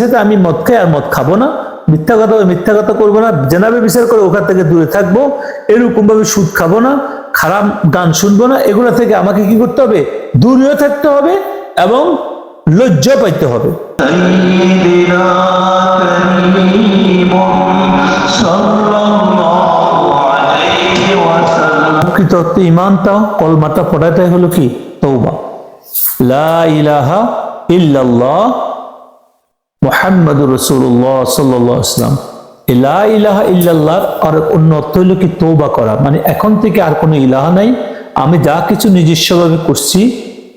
সেটা আমি মদ খাই আর মদ খাব না, মিথ্যা কথা মিথ্যা কথা করব না জেনাবে বিচার করে ওখান থেকে দূরে থাকব এরকম ভাবে সুদ খাব না, খারাপ গান শুনব না, এগুলো থেকে আমাকে কি করতে হবে? দূরেও থাকতে হবে এবং লজ্জা পাইতে হবে। কৃতত্ব ইমানটা কলমাটা পড়াটাই হলো কি? তৌবা লা ইলাহা ইল্লাল্লাহ মুহাম্মাদুর রাসূলুল্লাহ সাল্লাল্লাহু আলাইহি ওয়াসাল্লাম। এই ইলাহা ইল্লাল্লাহ আর অন্য অর্থ হলো কি তৌবা করা। মানে এখন থেকে আর কোনো ইলাহা নাই। আমি যা কিছু নিজস্বভাবে করছি,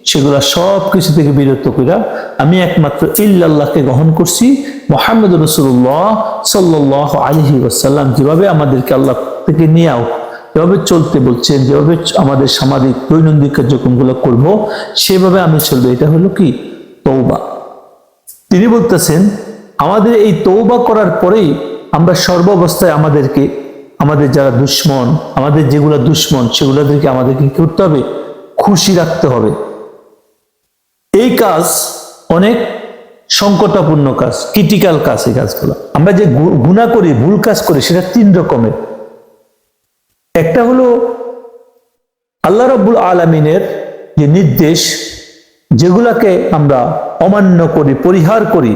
সেগুলা সব কিছু থেকে বিরত কইরা আমি একমাত্র ইল্লাল্লাহকে গ্রহণ করছি। মোহাম্মদ রসুল্লাহ সাল্লাহ আলহি ওয়াসাল্লাম যেভাবে আমাদেরকে আল্লাহ থেকে নিয়ে আও, যেভাবে চলতে বলছেন, যেভাবে আমাদের সামাজিক দৈনন্দিন কার্যক্রমগুলো করব, সেভাবে আমি চলবো। এটা হলো কি? তৌবা তিনি বলতেছেন, আমাদের এই তৌবা করার পরেই আমরা সর্বাবস্থায় আমাদেরকে, আমাদের যারা দুশ্মন, আমাদের যেগুলো দুশ্মন, সেগুলোদেরকে আমাদেরকে করতে হবে? খুশি রাখতে হবে। এই কাজ অনেক সংকটাপূর্ণ কাজ, ক্রিটিক্যাল কাজ এই কাজগুলো। আমরা যে গু- গুনাহ করি, ভুল কাজ করি, সেটা তিন রকমের। একটা হলো আল্লাহ রব্বুল আলমিনের যে নির্দেশ, যেগুলাকে আমরা অমান্য করি, পরিহার করি,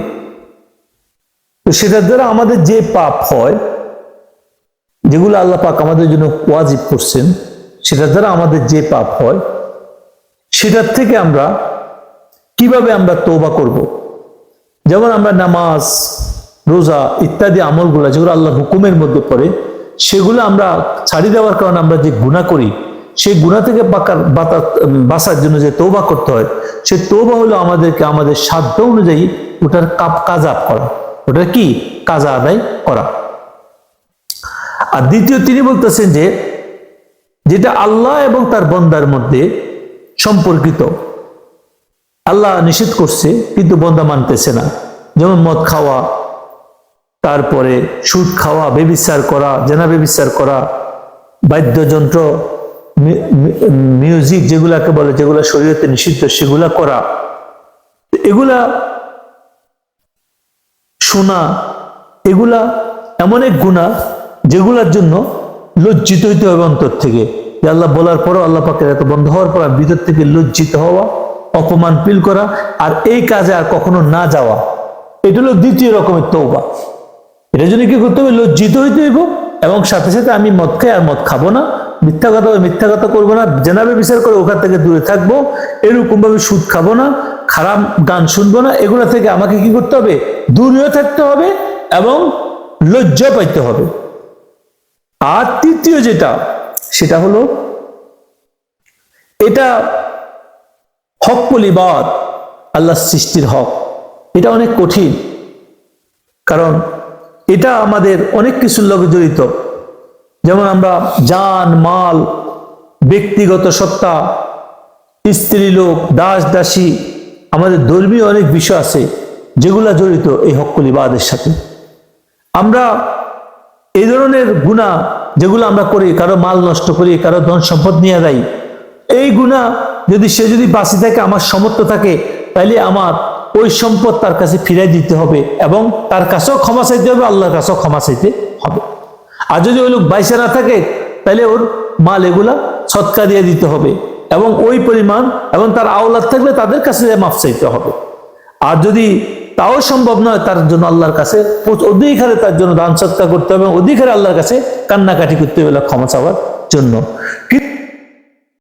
তো সেটার দ্বারা আমাদের যে পাপ হয়, যেগুলো আল্লাহ পাক আমাদের জন্য ওয়াজিব করছেন, সেটার দ্বারা আমাদের যে পাপ হয়, সেটার থেকে আমরা কীভাবে আমরা তৌবা করব। যেমন আমরা নামাজ, রোজা ইত্যাদি আমলগুলো যেগুলো আল্লাহ হুকুমের মধ্যে পড়ে, সেগুলো আমরা ছাড়িয়ে দেওয়ার কারণে আমরা যে গুণা করি সেই গুণা থেকে বাঁচার জন্য যে তৌবা করতে হয়, সেই তৌবা হলো আমাদেরকে আমাদের সাধ্য অনুযায়ী ওটার কাপ, কাজা করা। ওটার কি? কাজা আদায় করা। আর দ্বিতীয় তিনি বলতেছেন যে, যেটা আল্লাহ এবং তার বন্দার মধ্যে সম্পর্কিত, আল্লাহ নিষেধ করছে, কিন্তু বন্দা মানতেছে না। যেমন মদ খাওয়া, তারপরে সুদ খাওয়া, বেবিচার করা, জেনা বেবিচার করা, বাদ্যযন্ত্র মিউজিক যেগুলাকে বলে, যেগুলো শরীরতে নিষিদ্ধ, সেগুলা করা। এগুলা শোনা, এগুলা এমন এক গুণা যেগুলার জন্য লজ্জিত হইতে হবে অন্তর থেকে। যে আল্লাহ বলার পরও আল্লাহ পাকের এত বন্ধ হওয়ার পর ভিতর থেকে লজ্জিত হওয়া, অপমান ফিল করা আর এই কাজে আর কখনো না যাওয়া, এটা হলো দ্বিতীয় রকমের তৌবা এটার জন্য কি করতে হবে? লজ্জিত হইতে হইব এবং সাথে সাথে আমি মদ খাই আর মদ খাব না। মিথ্যা কথা মিথ্যা কথা করব না। জেনাবে বিচার করে ওখান থেকে দূরে থাকব এরকম ভাবে সুদ খাব না, খারাপ গান শুনব না, এগুলো থেকে আমাকে কি করতে হবে? দূরেও থাকতে হবে এবং লজ্জা পাইতে হবে। আর তৃতীয় যেটা, সেটা হলো, এটা হক বলিবাদ আল্লাহ সৃষ্টির হক। এটা অনেক কঠিন। কারণ এটা আমাদের অনেক কিছুর লগে জড়িত। যেমন আমরা জান, মাল, ব্যক্তিগত সত্তা, স্ত্রী লোক, দাস, দাসী, আমাদের ধর্মীয় অনেক বিষয় আছে যেগুলা জড়িত এই হক্কলিবাদের সাথে। আমরা এই ধরনের গুণা যেগুলো আমরা করি, কারও মাল নষ্ট করি, কারও ধন সম্পদ নিয়ে দেয় এই গুণা যদি সে যদি বাঁচি থাকে, আমার সমর্থ থাকে তাহলে আমার ওই সম্পদ তার কাছে ফিরাই দিতে হবে এবং তার কাছেও ক্ষমা চাইতে হবে, আল্লাহর কাছেও ক্ষমা চাইতে আর যদি ওই লোক বাইসে না থাকে, তাহলে ওর মাল এগুলা সৎকা দিয়ে দিতে হবে। এবং ওই পরিমাণ এবং তার আওলাদ থাকলে তাদের কাছে মাফ চাইতে হবে। আর যদি তাও সম্ভব নয়, তার জন্য আল্লাহর কাছে অধিকারে তার জন্য দান সৎকার করতে হবে এবং অধিক হারে আল্লাহর কাছে কান্নাকাটি করতে হবে ক্ষমা চাওয়ার জন্য।